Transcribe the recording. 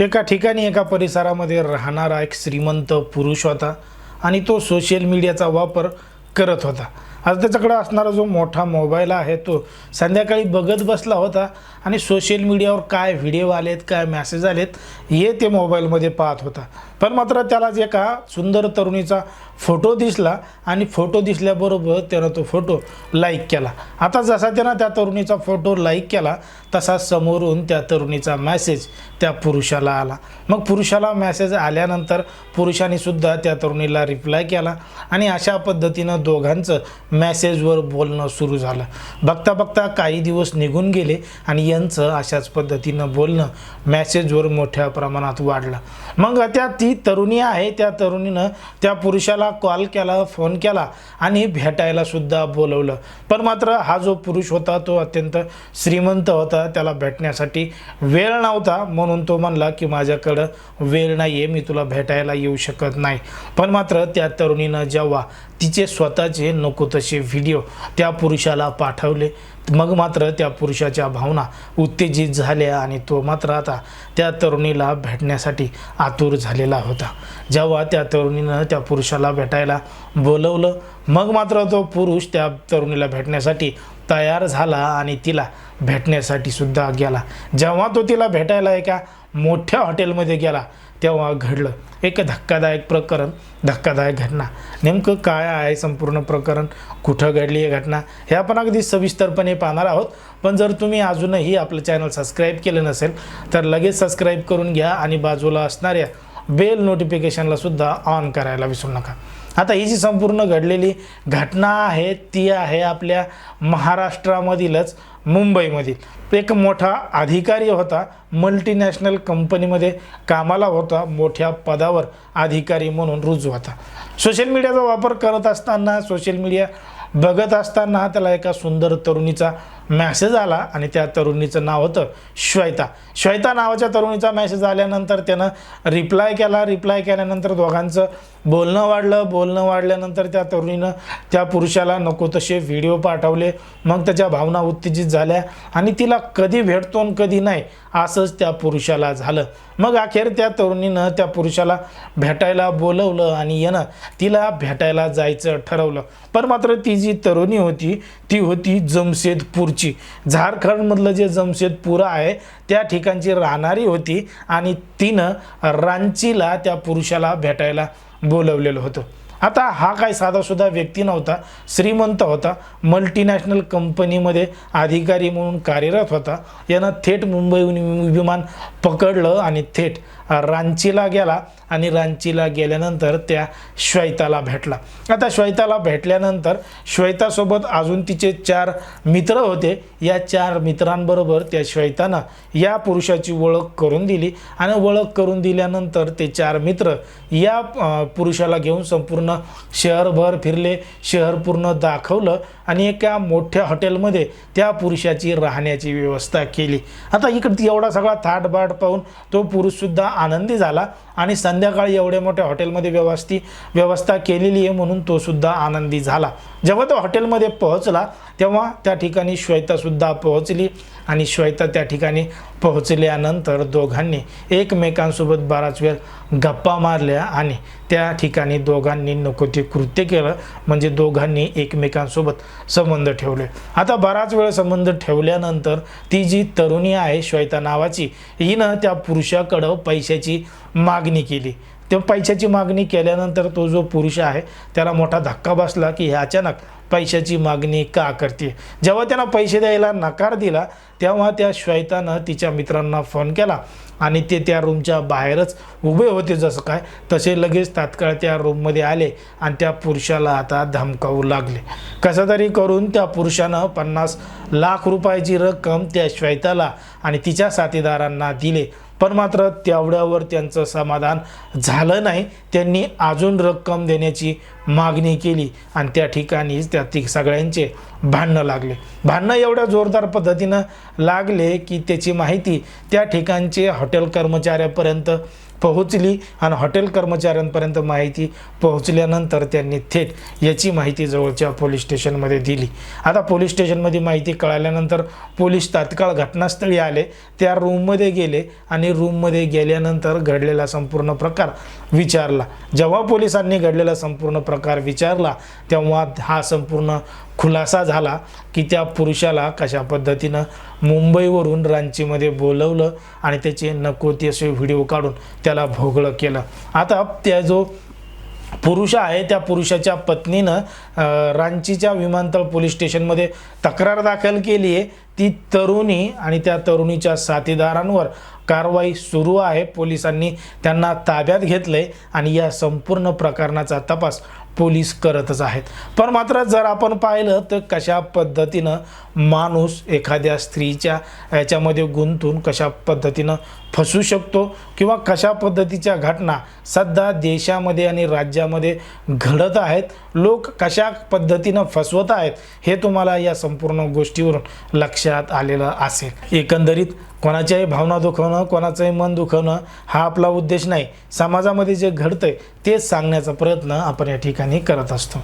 एका ठिकाणी एका परिसरामध्ये राहणारा एक श्रीमंत पुरुष होता आणि तो सोशल मीडियाचा वापर करत होता. आज त्याच्याकडे असणारा जो मोठा मोबाईल आहे तो संध्याकाळी बघत बसला होता आणि सोशल मीडियावर काय व्हिडिओ आलेत काय मेसेज आलेत हे ते मोबाईलमध्ये पाहत होता. पण मात्र त्याला जे का सुंदर तरुणीचा फोटो दिसला आणि फोटो दिसल्याबरोबर त्यानं तो फोटो लाईक केला. आता जसा त्यानं त्या तरुणीचा फोटो लाईक केला तसा समोरून त्या तरुणीचा मॅसेज त्या पुरुषाला आला. मग पुरुषाला मॅसेज आल्यानंतर पुरुषानेसुद्धा त्या तरुणीला रिप्लाय केला आणि अशा पद्धतीनं दोघांचं मॅसेजवर बोलणं सुरू झालं. बघता बघता काही दिवस निघून गेले आणि यांचं अशाच पद्धतीनं बोलणं मॅसेजवर मोठ्या प्रमाणात वाढलं. मग त्या ती तरुणी आहे त्या तरुणीनं त्या पुरुषाला कॉल केला फोन केला आणि भेटायला सुद्धा बोलवलं. पण मात्र हा जो पुरुष होता तो अत्यंत श्रीमंत होता. त्याला भेटण्यासाठी वेळ नव्हता. म्हणून तो म्हणला की माझ्याकडं वेळ नाही आहे मी तुला भेटायला येऊ शकत नाही. पण मात्र त्या तरुणीनं जेव्हा तिचे स्वतःचे नको तसे व्हिडिओ त्या पुरुषाला पाठवले मग मात्र त्या पुरुषाच्या भावना उत्तेजित झाल्या आणि तो मात्र आता त्या तरुणीला भेटण्यासाठी आतुर झालेला होता. जेव्हा त्या तरुणीनं त्या पुरुषाला भेटायला बोलवलं मग मात्र तो पुरुष त्या तरुणीला भेटण्यासाठी तयार झाला आणि तिला भेटण्यासाठी सुद्धा गेला. जेव्हा तो तिला भेटायला एका मोठ्या हॉटेलमध्ये गेला तेव्हा घडलं. एक धक्कादायक प्रकरण धक्कादायक घटना. नेमकं काय आहे संपूर्ण प्रकरण? कुठं घडली आहे घटना? हे आपण अगदी सविस्तरपणे पाहणार आहोत. पण जर तुम्ही अजूनही आपलं चॅनल सबस्क्राईब केलं नसेल तर लगेच सबस्क्राईब करून घ्या आणि बाजूला असणाऱ्या बेल नोटिफिकेशनला सुद्धा ऑन करायला विसरू नका. आता ही जी संपूर्ण घडलेली घटना आहे ती आहे आपल्या महाराष्ट्रामधीलच मुंबईमधील. एक मोठा अधिकारी होता मल्टीनॅशनल कंपनीमध्ये कामाला होता मोठ्या पदावर अधिकारी म्हणून रुजू होता. सोशल मीडियाचा वापर करत असताना सोशल मीडिया बघत असताना त्याला एका सुंदर तरुणीचा मॅसेज आला आणि त्या तरुणीचं नाव होतं श्वेता. श्वेता नावाच्या तरुणीचा मॅसेज आल्यानंतर त्यानं रिप्लाय केला. रिप्लाय केल्यानंतर दोघांचं बोलणं वाढलं. बोलणं वाढल्यानंतर त्या तरुणीनं त्या पुरुषाला नको तसे व्हिडिओ पाठवले. मग त्याच्या भावना उत्तेजित झाल्या आणि तिला कधी भेटतो आणि कधी नाही असंच त्या पुरुषाला झालं. मग अखेर त्या तरुणीनं त्या पुरुषाला भेटायला बोलवलं आणि येणं तिला भेटायला जायचं ठरवलं. पण मात्र ती जी तरुणी होती ती होती जमशेदपूरची. झारखंडमधलं जे जमशेदपूर आहे त्या ठिकाणची राहणारी होती आणि तिनं रांचीला त्या पुरुषाला भेटायला बोलवलेलं होतं. आता हा काय साधासुद्धा व्यक्ती नव्हता श्रीमंत होता मल्टीनॅशनल कंपनीमध्ये अधिकारी म्हणून कार्यरत होता. यानं थेट मुंबईहून विमान पकडलं आणि थेट रांचीला गेला आणि रांचीला गेल्यानंतर त्या श्वेताला भेटला. आता श्वेताला भेटल्यानंतर श्वेतासोबत अजून तिचे चार मित्र होते. या चार मित्रांबरोबर त्या श्वेतानं या पुरुषाची ओळख करून दिली. आणि ओळख करून दिल्यानंतर ते चार मित्र या पुरुषाला घेऊन संपूर्ण शहरभर फिरले शहर पूर्ण दाखवलं आणि एका मोठ्या हॉटेलमध्ये त्या पुरुषाची राहण्याची व्यवस्था केली. आता इकडे एवढा सगळा थाटबाट पाहून तो पुरुषसुद्धा आनंदी झाला आणि संध्याकाळी एवढ्या मोठ्या हॉटेलमध्ये व्यवस्थित व्यवस्था केलेली आहे म्हणून तो सुद्धा आनंदी झाला. जेव्हा तो हॉटेलमध्ये पोहोचला तेव्हा त्या ठिकाणी श्वेतासुद्धा पोहोचली आणि श्वेता त्या ठिकाणी पोहोचल्यानंतर दोघांनी एकमेकांसोबत बराच वेळ गप्पा मारल्या आणि त्या ठिकाणी दोघांनी नको ते कृत्य केलं. म्हणजे दोघांनी एकमेकांसोबत संबंध ठेवले. आता बराच वेळ संबंध ठेवल्यानंतर ती जी तरुणी आहे श्वेता नावाची हिनं त्या पुरुषाकडं पैशाची मागणी केली. ते पैशाची मागणी केल्यानंतर तो जो पुरुष आहे त्याला मोठा धक्का बसला की हे अचानक पैशाची मागणी का करते? जेव्हा त्यांना पैसे द्यायला नकार दिला तेव्हा त्या श्वेतानं तिच्या मित्रांना फोन केला आणि ते त्या रूमच्या बाहेरच उभे होते जसं काय तसे लगेच तात्काळ त्या रूममध्ये आले आणि त्या पुरुषाला आता धमकावू लागले. कसं तरी करून त्या पुरुषानं पन्नास लाख रुपयाची रक्कम त्या श्वेताला आणि तिच्या साथीदारांना दिले. पण मात्र तेवढ्यावर त्यांचं समाधान झालं नाही. त्यांनी अजून रक्कम देण्याची मागणी केली आणि त्या ठिकाणीच त्या ती सगळ्यांचे भांडणं लागले. भांडणं एवढ्या जोरदार पद्धतीनं लागले की त्याची माहिती त्या ठिकाणचे हॉटेल कर्मचाऱ्यापर्यंत पोहोचली आणि हॉटेल कर्मचाऱ्यांपर्यंत माहिती पोहोचल्यानंतर त्यांनी थेट याची माहिती जवळच्या पोलीस स्टेशनमध्ये दिली. आता पोलीस स्टेशनमध्ये माहिती कळाल्यानंतर पोलीस तात्काळ घटनास्थळी आले. त्या रूममध्ये गेले आणि रूममध्ये गेल्यानंतर घडलेला संपूर्ण प्रकार विचारला. जेव्हा पोलिसांनी घडलेला संपूर्ण प्रकार विचारला तेव्हा हा संपूर्ण खुलासा झाला की त्या पुरुषाला कशा पद्धतीनं मुंबईवरून रांचीमध्ये बोलवलं आणि त्याचे नको ते असे व्हिडिओ काढून त्याला भोगळं केलं. आता त्या जो पुरुष आहे त्या पुरुषाच्या पत्नीनं रांचीच्या विमानतळ पोलीस स्टेशनमध्ये तक्रार दाखल केली आहे ती तरुणी आणि त्या तरुणीच्या साथीदारांवर कारवाई सुरू आहे. पोलिसांनी त्यांना ताब्यात घेतलंय आणि या संपूर्ण प्रकरणाचा तपास पोलीस करतच आहेत. पण मात्र जर आपण पाहिलं तर कशा पद्धतीनं माणूस एखाद्या स्त्रीच्या याच्यामध्ये गुंतून कशा पद्धतीनं फसू शकतो किंवा कशा पद्धतीच्या घटना सध्या देशामध्ये आणि राज्यामध्ये घडत आहेत लोक कशा पद्धतीनं फसवत आहेत हे तुम्हाला या संपूर्ण गोष्टीवरून लक्षात आलेलं असेल. एकंदरीत कोणाच्याही भावना दुखवणं कोणाचंही मन दुखवणं हा आपला उद्देश नाही. समाजामध्ये जे घडतंय तेच सांगण्याचा प्रयत्न आपण या ठिकाणी करत असतो.